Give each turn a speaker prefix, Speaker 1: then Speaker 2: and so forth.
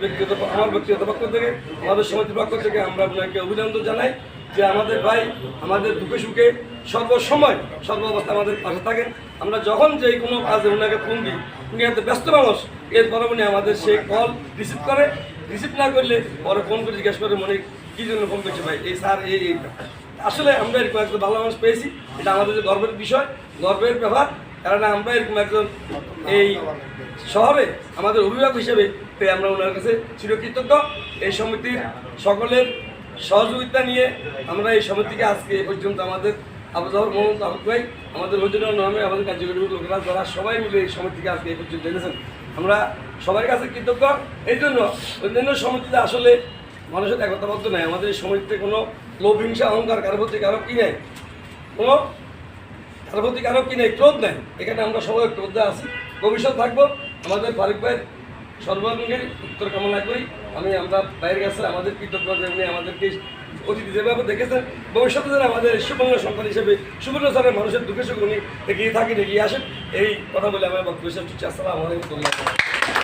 Speaker 1: ব্যক্তিগত আমার ব্যক্তিগত পক্ষ থেকে, আমাদের সমিতির পক্ষ থেকে আমরা আপনাকে অভিনন্দন জানাই যে আমাদের ভাই আমাদের দুঃখে সুখে সর্বসময়, সর্বাবস্থা আমাদের পাশে থাকেন। আমরা যখন যে কোনো কাজে ওনাকে ফোন দিই, উনি এত ব্যস্ত মানুষ এরপরে উনি আমাদের সেই কল রিসিভ করে। রিসিভ না করলে পরে ফোন করে জিজ্ঞেস করে মনে কী জন্য ফোন করছে ভাই? এই স্যার, এই আসলে আমরা এরকম একজন ভালো মানুষ পেয়েছি। এটা আমাদের গর্বের বিষয়, গর্বের ব্যাপার। কারণ আমরা এরকম একজন এই শহরে, আমাদের অভিভাবক হিসেবে তাই আমরা ওনার কাছে চিরকৃতজ্ঞ। এই সমিতির সকলের সহযোগিতা নিয়ে আমরা এই সমিতিকে আজকে এ পর্যন্ত আমাদের আবুজাহর মোহাম্মদ আহমদ ভাই, আমাদের হজুরের নামে আমাদের কার্যকরী লোকেরা, যারা সবাই মিলে এই সমিতিকে আজকে এই পর্যন্ত এনেছেন, আমরা সবার কাছে কৃতজ্ঞ। এই জন্য অন্যান্য সমিতিতে আসলে মানুষের একতাবদ্ধ নেই। আমাদের এই সমিতিতে কোনো লোভ হিংসা, অহংকার কারও প্রতি কারও কি নেই? কোনো তার কারও কি নেই? ক্রোধ নেই। এখানে আমরা সবাই ক্রোধে আছি। ভবিষ্যৎ থাকব। আমাদের ফারুক ভাইয়ের সর্বাঙ্গের উত্তর কামনা করি। আমি আমরা বাইরে গেছে, আমাদের কৃতজ্ঞ যেমনি আমাদেরকে অতিথি যেভাবে দেখেছেন, ভবিষ্যতে যেন আমাদের সুবর্ণ সম্পদ হিসেবে, সুবর্ণ স্থানের মানুষের দুঃখে সুখ উনি এগিয়ে থাকেন, এগিয়ে আসেন, এই কথা বলে আমার বক্তব্য শেষ হচ্ছে আসসালামু আলাইকুম।